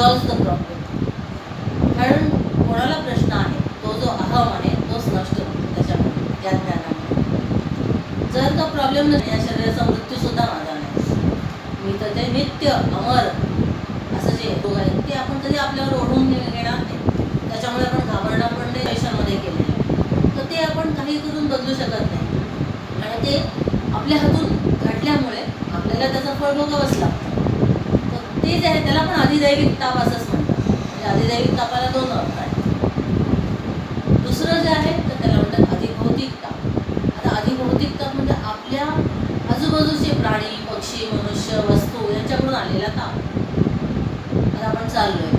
Resolve the problem कारण कोणाला प्रश्न आहे तो जो अहम आहे तोच नष्ट होतो त्याच्यामुळे त्या ज्ञानामुळे जर तो प्रॉब्लेम नाही या शरीराचा मृत्यू सुद्धा माझा नाही. मी तर ते नित्य अमर असं जे रोग आहे ते आपण कधी आपल्यावर ओढून घेणार नाही. त्याच्यामुळे आपण घाबरणार पण नाही पैशामध्ये केलेलं तर ते आपण काही करून बदलू शकत नाही. आणि ते आपल्या हातून घडल्यामुळे आपल्याला त्याचा फळ भोगावंच लागतं. तेच ते जे आहे त्याला पण अधिदैविक ताप असंच म्हणतात. म्हणजे अधिदैविक तापाला दोन अर्थ आहेत. दुसरं जे आहे तर त्याला म्हणतात अधिभौतिक ताप. आता अधिभौतिक ताप म्हणजे आपल्या आजूबाजूचे प्राणी पक्षी मनुष्य वस्तू यांच्याकडून आलेला ताप. आता आपण चाललोय.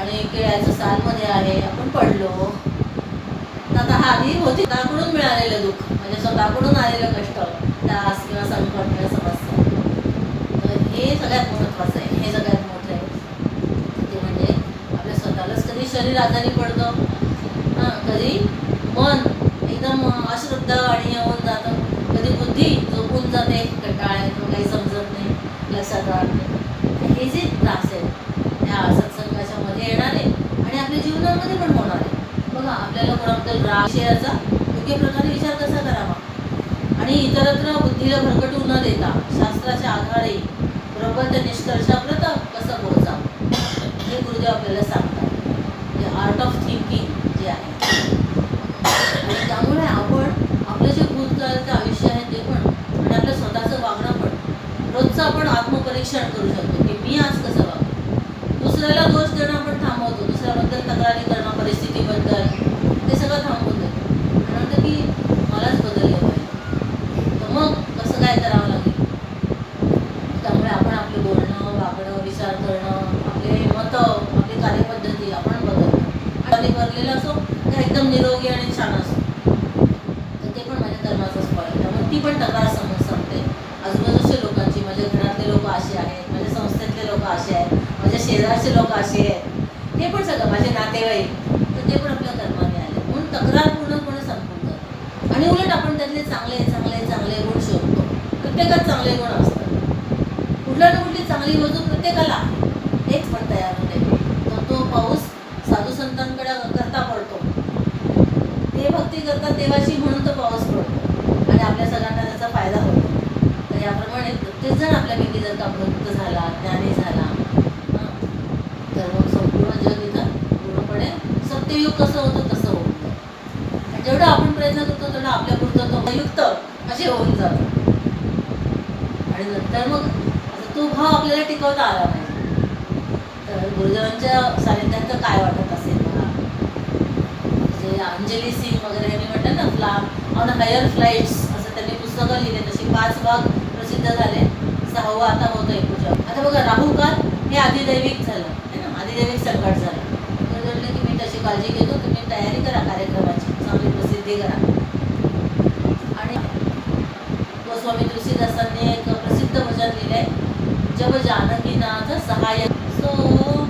आणि केळ्याचं सालमध्ये आहे आपण पडलो. तर आता हा आधी होती स्वतःकडून मिळालेलं दुःख म्हणजे स्वतःकडून आलेलं कष्ट त्रास किंवा संकट किंवा समस्या. तर हे सगळ्यात महत्त्वाचं आहे. हे सगळ्यात मोठं आहे. ते म्हणजे आपल्या स्वतःलाच कधी शरीर आजारी पडतं हां कधी मन एकदम अश्रद्ध आणि होऊन जातं कधी बुद्धी झोपून जाते कंटाळा येतो काही समजत नाही लक्षात राहत नाही. हे जे त्रास आहेत त्या सत्संगाच्या मध्ये येणारे आणि आपल्या जीवनामध्ये पण होणार. आहे बघा आपल्याला कोणाबद्दल राग विषयाचा योग्य प्रकारे विचार कसा करावा? आणि इतरत्र बुद्धीला भरकटू न देता शास्त्राच्या आधारे बरोबर निष्कर्षा हे गुरुदेव आपल्याला सांगतात. म्हणजे आर्ट ऑफ थिंकिंग जे आहे. आणि त्यामुळे आपण आपलं जे भूतकाळाचं आयुष्य आहे ते पण आणि आपलं स्वतःचं वागणं पण रोजचं आपण आत्मपरीक्षण करू शकतो की मी आज कसं वागतो दुसऱ्याला दोष देणं आपण थांबवतो. दुसऱ्याबद्दल तक्रारी करणं परिस्थितीबद्दल ते सगळं थांबवून देतो आणि म्हणतं की मलाच बदललं पाहिजे. तर मग कसं काय करावं लागेल त्यामुळे आपण आपलं बोलणं वागणं विचार करणं आपले मतं आपली कार्यपद्धती आपण बदलणं आणि भरलेला असो तर एकदम निरोगी आणि छान असो. तर ते पण माझ्या कर्माचाच फळ आहे. त्यामुळे ती पण तक्रार समज सांगते आजूबाजूच्या लोकांची माझ्या घरातले लोक असे आहेत माझ्या संस्थेतले लोक असे आहेत माझ्या शेजारचे लोक असे आहेत. हे पण सगळं माझे नातेवाईक. तर ते पण आपल्या कर्माने आले. म्हणून तक्रार पूर्णपणे संपून जाते. आणि उलट आपण त्यातले चांगले चांगले चांगले गुण शोधतो. प्रत्येकात चांगले गुण असतात. कुठल्या ना कुठली चांगली बाजू प्रत्येकाला आहे हेच पण तयार होते तर तो पाऊस साधू संतांकडे करता पडतो ते देवाशी म्हणून तो पाऊस पडतो. आणि आपल्या सगळ्यांना त्याचा फायदा होतो. तर याप्रमाणे प्रत्येक जण आपल्यापैकी जर का भक्त झाला ज्ञानी झाला तर मग संपूर्ण जग इथं पूर्णपणे सत्ययुग कसं होतं तसं होतं आणि जेवढं आपण प्रयत्न करतो तेवढं आपल्या पुरतं तो युक्त असे होऊन जातं. आणि नंतर मग आता तो भाव आपल्याला टिकवता आला पाहिजे. तर गुरुदेवांच्या सानिध्यात काय वाटत असेल? मला अंजली सिंग वगैरे यांनी म्हटलं ना फ्ला ऑन हायर फ्लाईट्स असं त्यांनी पुस्तकं लिहिले. तशी पाच भाग प्रसिद्ध झाले. सहावं आता होतंय पूजा. आता बघा राहू काल हे आदिदैविक झालं है ना? आदिदैविक संकट झालं. तर म्हटलं की मी तशी काळजी घेतो तुम्ही तयारी करा कार्यक्रमाची. चांगली प्रसिद्धी करा. आणि गोस्वामी तुलसीदासांनी एक प्रसिद्ध भजन लिहिलंय जब जानकीनाथ सहाय्य सो